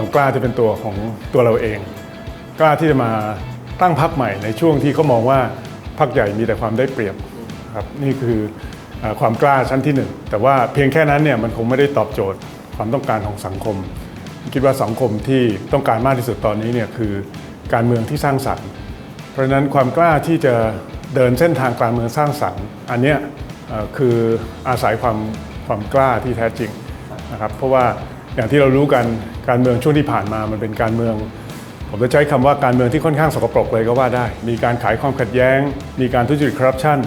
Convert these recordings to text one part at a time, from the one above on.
เรากล้าที่เป็นตัวของตัวเราเอง กล้าที่จะมาตั้งพรรคใหม่ในช่วงที่เขามองว่าพรรคใหญ่มีแต่ความได้เปรียบครับนี่คืออความกล้าชั้นที่หนึ่งแต่ว่าเพียงแค่นั้นเนี่ยมันคงไม่ได้ตอบโจทย์ความต้องการของสังคม คิดว่าสังคมที่ต้องการมากที่สุดตอนนี้เนี่ยคือการเมืองที่สร้างสรรค์ เพราะฉะนั้นความกล้าที่จะเดินเส้นทางการเมืองสร้างสรรค์ อันเนี้ยคืออาศัยความความกล้าที่แท้จริงนะครับเพราะว่า อย่างที่เรารู้กันการเมืองช่วงที่ผ่านมามันเป็นการเมือง ผมจะใช้คำว่าการเมืองที่ค่อนข้างสกปรกเลยก็ว่าได้ มีการขายความขัดแย้ง มีการทุจริตคอร์รัปชัน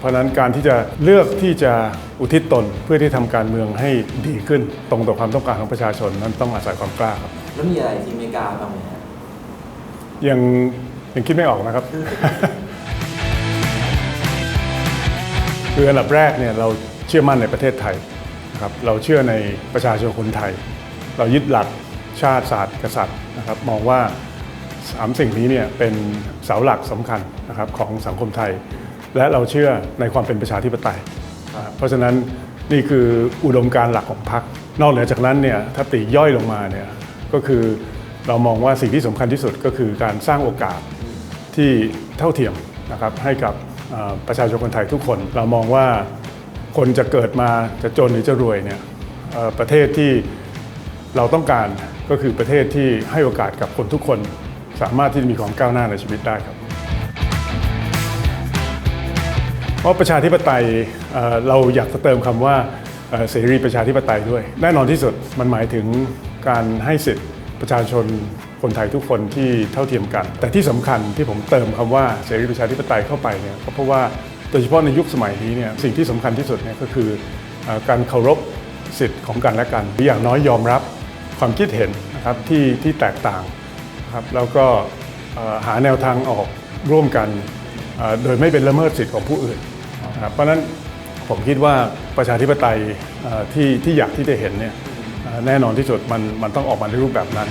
เพราะฉะนั้นการที่จะเลือกที่จะอุทิศตนเพื่อที่ทำการเมืองให้ดีขึ้น ตรงต่อความต้องการของประชาชนนั้นต้องอาศัยความกล้าครับแล้วมีอะไรที่ไม่กล้าบ้างไหมฮะยังยังคิดไม่ออกนะครับคืออันดับแรกเนี่ยเราเชื่อมั่นในประเทศไทย นะครับเราเชื่อในประชาชนคนไทย เรายึดหลักชาติศาสตร์กษัตริย์นะครับมองว่าสามสิ่งนี้เนี่ยเป็นเสาหลักสำคัญนะครับของสังคมไทย และเราเชื่อในความเป็นประชาธิปไตยนะครับเพราะฉะนั้นนี่คืออุดมการณ์หลักของพรรคนอกเหนือจากนั้นเนี่ยถ้าปลีกย่อยลงมาเนี่ยก็คือเรามองว่าสิ่งที่สำคัญที่สุดก็คือการสร้างโอกาสที่เท่าเทียมนะครับให้กับเอ่อประชาชนคนไทยทุกคน เรามองว่า คนจะเกิดมาจะจนหรือจะรวยเนี่ยประเทศที่เราต้องการก็คือประเทศที่ให้โอกาสกับคนทุกคนสามารถที่จะมีความก้าวหน้าในชีวิตได้ครับเพราะประชาธิปไตยเราอยากจะเติมคำว่าเสรีประชาธิปไตยด้วย แน่นอนที่สุดมันหมายถึงการให้สิทธิประชาชนคนไทยทุกคนที่เท่าเทียมกัน แต่ที่สำคัญที่ผมเติมคำว่าเสรีประชาธิปไตยเข้าไปเนี่ยก็เพราะว่า โดยเฉพาะในยุคสมัยนี้เนี่ยสิ่งที่สำคัญที่สุดเนี่ยก็คืออการเคารพสิทธิ์ของกันและกันอย่างน้อยยอมรับความคิดเห็นนะครับที่ที่แตกต่างครับแล้วก็หาแนวทางออกร่วมกันโดยไม่เป็นละเมิดสิทธิ์ของผู้อื่นนะครับเพราะฉะนั้นผมคิดว่าประชาธิปไตยที่ที่อยากที่จะเห็นเนี่ยแน่นอนที่สุดมันมันต้องออกมาในรูปแบบนั้น